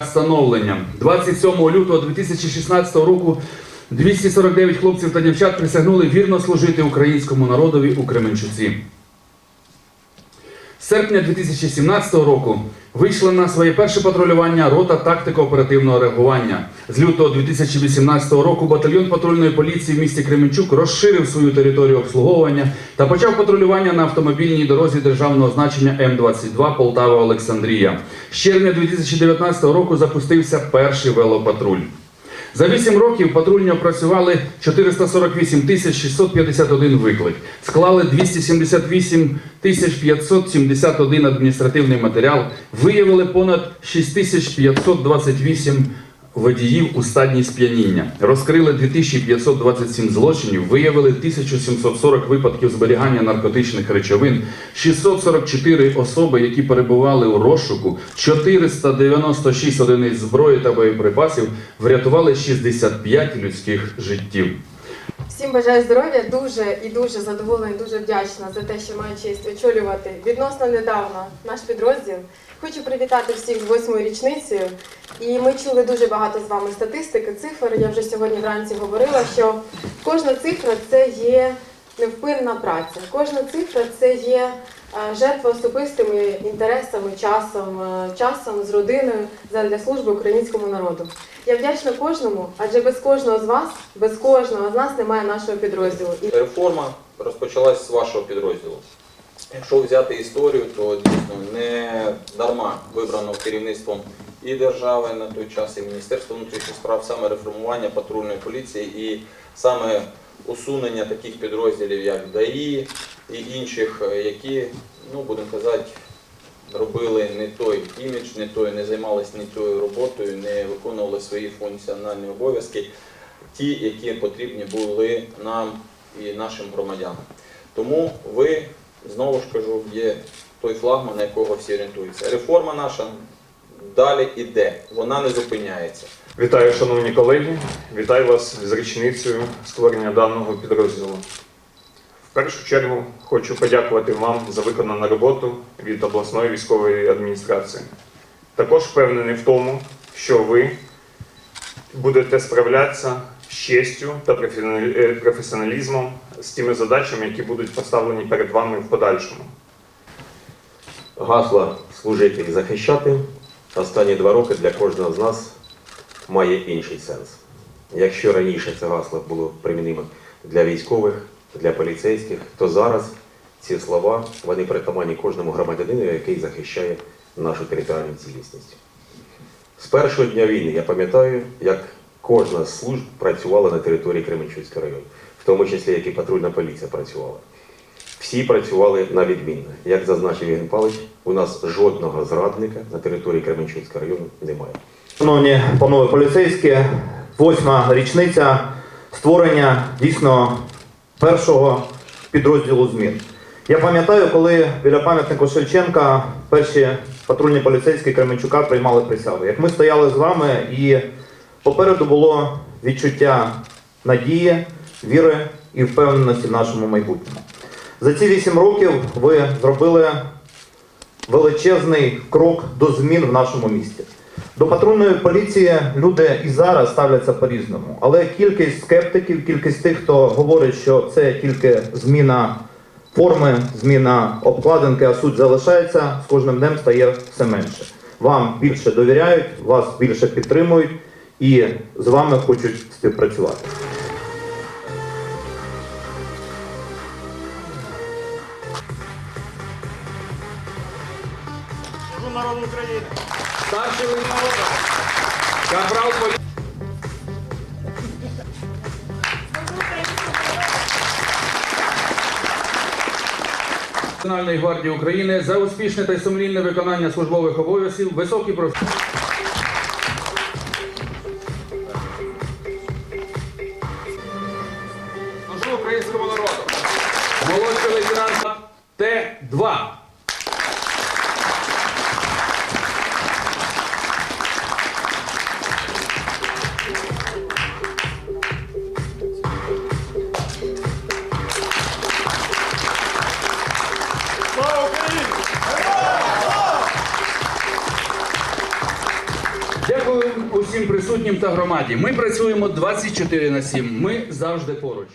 Встановлення 27 лютого 2016 року 249 хлопців та дівчат присягнули вірно служити українському народові у Кременчуці. З серпня 2017 року вийшла на своє перше патрулювання рота тактико-оперативного реагування. З лютого 2018 року батальйон патрульної поліції в місті Кременчук розширив свою територію обслуговування та почав патрулювання на автомобільній дорозі державного значення М22 Полтава-Олександрія. З червня 2019 року запустився перший велопатруль. За 8 років патрульні опрацювали 448 тисяч 651 виклик, склали 278 тисяч 571 адміністративний матеріал, виявили понад 6528 водіїв у стадії сп'яніння, розкрили 2527 злочинів, виявили 1740 випадків зберігання наркотичних речовин, 644 особи, які перебували у розшуку, 496 одиниць зброї та боєприпасів, врятували 65 людських життів. Всім бажаю здоров'я, дуже і дуже задоволена, і дуже вдячна за те, що маю честь очолювати відносно недавно наш підрозділ. Хочу привітати всіх з восьмою річницею. І ми чули дуже багато з вами статистики, цифр. Я вже сьогодні вранці говорила, що кожна цифра це є невпинна праця. Кожна цифра це є е, жертва особистими інтересами, часом, е, часом з родиною для служби українському народу. Я вдячна кожному, адже без кожного з вас, без кожного з нас немає нашого підрозділу. Реформа розпочалась з вашого підрозділу. Якщо взяти історію, то дійсно не дарма вибрано керівництвом і держави на той час, і Міністерства внутрішніх справ саме реформування патрульної поліції і саме усунення таких підрозділів, як ДАІ і інших, е, які, ну будемо казати, робили не той імідж, не той, не займалися не тою роботою, не виконували свої функціональні обов'язки, ті, які потрібні були нам і нашим громадянам. Тому ви, знову ж кажу, є той флагман, на якого всі орієнтуються. Реформа наша далі іде, вона не зупиняється. Вітаю, шановні колеги! Вітаю вас з річницею створення даного підрозділу. В першу чергу хочу подякувати вам за виконану роботу від обласної військової адміністрації. Також впевнений в тому, що ви будете справлятися з честю та е, професіоналізмом з тими задачами, які будуть поставлені перед вами в подальшому. Гасло служити і захищати останні два роки для кожного з нас має інший сенс. Якщо раніше це гасло було примінимо для військових, для поліцейських, то зараз ці слова вони притаманні кожному громадянину, який захищає нашу територіальну цілісність. З першого дня війни я пам'ятаю, як кожна з служб працювала на території Кременчуцького району, в тому числі як і патрульна поліція працювала. Всі працювали на відмінно. Як зазначив Євген Павлович, у нас жодного зрадника на території Кременчуцького району немає. Шановні панове поліцейські, восьма річниця створення дійсно першого підрозділу змін. Я пам'ятаю, коли біля пам'ятника Шевченка перші патрульні поліцейські Кременчука приймали присягу. Як ми стояли з вами, і попереду було відчуття надії, віри і впевненості в нашому майбутньому. За ці вісім років ви зробили величезний крок до змін в нашому місті. До патрульної поліції люди і зараз ставляться по-різному, але кількість скептиків, кількість тих, хто говорить, що це тільки зміна форми, зміна обкладинки, а суть залишається, з кожним днем стає все менше. Вам більше довіряють, вас більше підтримують і з вами хочуть співпрацювати. Старший лейтенант Капрал поліції. Національної гвардії України за успішне та сумлінне виконання службових обов'язків, високий проф... Служу українському народу. Молодший лейтенант Т-2. Усім присутнім та громаді. Ми працюємо 24 на 7. Ми завжди поруч.